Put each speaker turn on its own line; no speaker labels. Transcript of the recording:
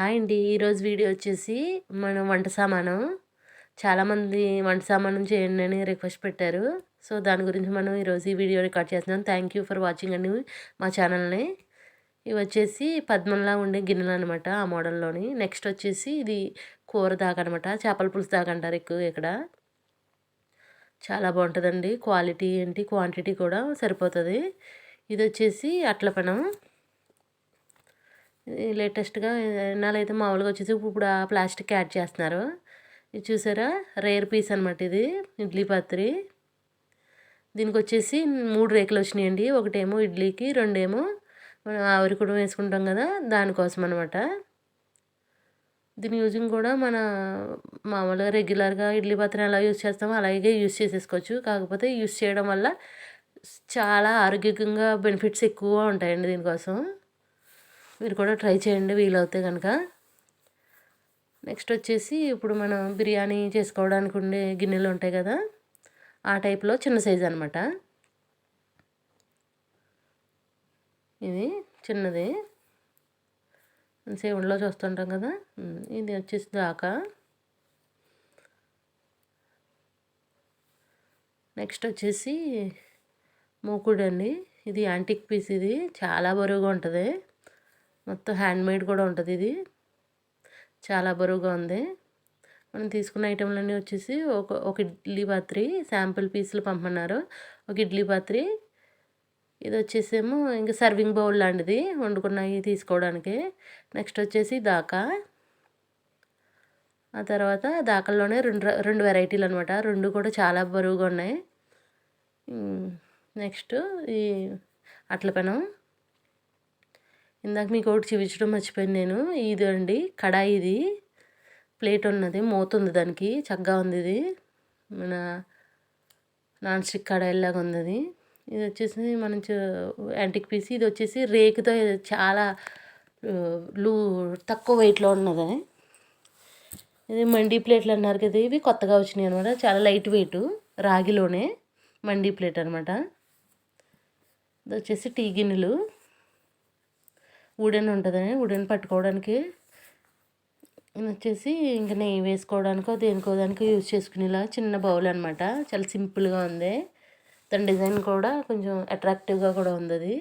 Hi అండి. ఈరోజు video వచ్చేసి మనం వంట సామానం. చాలామంది వంట సామానం చేయండి అని రిక్వెస్ట్ పెట్టారు. సో దాని గురించి మనం ఈరోజు ఈ వీడియో రికార్డ్ చేస్తున్నాం. థ్యాంక్ యూ ఫర్ వాచింగ్ అండి మా ఛానల్ని ఇవి వచ్చేసి పద్మంలా ఉండే గిన్నెలు అనమాట ఆ మోడల్లోని. నెక్స్ట్ వచ్చేసి ఇది కూర దాకా అనమాట చేపల పులుసు దాకా అంటారు ఎక్కువ ఇక్కడ. చాలా బాగుంటుందండి. క్వాలిటీ ఏంటి క్వాంటిటీ కూడా సరిపోతుంది. ఇది వచ్చేసి అట్ల పనం లేటెస్ట్గా అయితే మామూలుగా వచ్చేసి ఇప్పుడు ఆ ప్లాస్టిక్ యాడ్ చేస్తున్నారు. ఇది చూసారా? రేర్ పీస్ అనమాట ఇది ఇడ్లీ పాత్రి. దీనికి వచ్చేసి మూడు రేకులు వచ్చినాయండి. ఒకటేమో ఇడ్లీకి రెండేమో మనం ఆవిరి కూడా వేసుకుంటాం కదా దానికోసం అనమాట దీని యూజింగ్ కూడా మన మామూలుగా రెగ్యులర్గా ఇడ్లీ పాత్ర ఎలా యూజ్ చేస్తామో అలాగే యూజ్ చేసేసుకోవచ్చు. కాకపోతే యూజ్ చేయడం వల్ల చాలా ఆరోగ్యంగా బెనిఫిట్స్ ఎక్కువ ఉంటాయండి దీనికోసం. మీరు కూడా ట్రై చేయండి వీలవుతే కనుక నెక్స్ట్ వచ్చేసి ఇప్పుడు మనం బిర్యానీ చేసుకోవడానికి ఉండే గిన్నెలు ఉంటాయి కదా ఆ టైప్లో చిన్న సైజు అనమాట ఇది చిన్నది. సేవుల్లో చూస్తుంటాం కదా ఇది వచ్చేసి దాకా. నెక్స్ట్ వచ్చేసి మూకుడు అండి ఇది యాంటిక్ పీస్ ఇది చాలా బరువుగా ఉంటుంది. మొత్తం హ్యాండ్మేడ్ కూడా ఉంటుంది ఇది. చాలా బరువుగా ఉంది. మనం తీసుకున్న ఐటెంలన్నీ వచ్చేసి ఒక ఒక ఇడ్లీ పాత్రి శాంపుల్ పీసులు పంపన్నారు. ఒక ఇడ్లీ పాత్రి. ఇది వచ్చేసేమో ఇంకా సర్వింగ్ బౌల్ లాంటిది వండుకున్నవి తీసుకోవడానికి. నెక్స్ట్ వచ్చేసి దాకా. ఆ తర్వాత దాకల్లోనే రెండు రెండు వెరైటీలు అనమాట రెండు కూడా చాలా బరువుగా ఉన్నాయి. నెక్స్ట్ ఈ అట్ల పెనం. ఇందాక మీకు ఒకటి చూపించడం మర్చిపోయింది నేను. ఇది అండి కడాయి ఇది. ప్లేట్ ఉన్నది మూత ఉంది దానికి చక్కగా ఉంది ఇది. మన నాన్ స్టిక్ కడాయిలాగా ఉంది అది ఇది వచ్చేసి మనం యాంటిక్ పీస్. ఇది వచ్చేసి రేకుతో చాలా లూ తక్కువ వెయిట్లో ఉన్నది. ఇది మండీ ప్లేట్లు అన్నారు కదా ఇవి కొత్తగా వచ్చినాయి అనమాట చాలా లైట్ వెయిట్ రాగిలోనే మండీ ప్లేట్ అనమాట ఇది వచ్చేసి టీ గిన్నెలు. ఉడెన్ ఉంటుందని ఉడెన్ పట్టుకోవడానికి వచ్చేసి ఇంకా నెయ్యి వేసుకోవడానికో దేనికో దానికి యూజ్ చేసుకునేలా చిన్న బౌల్ అనమాట చాలా సింపుల్గా ఉంది. దాని డిజైన్ కూడా కొంచెం అట్రాక్టివ్గా కూడా ఉంది అది.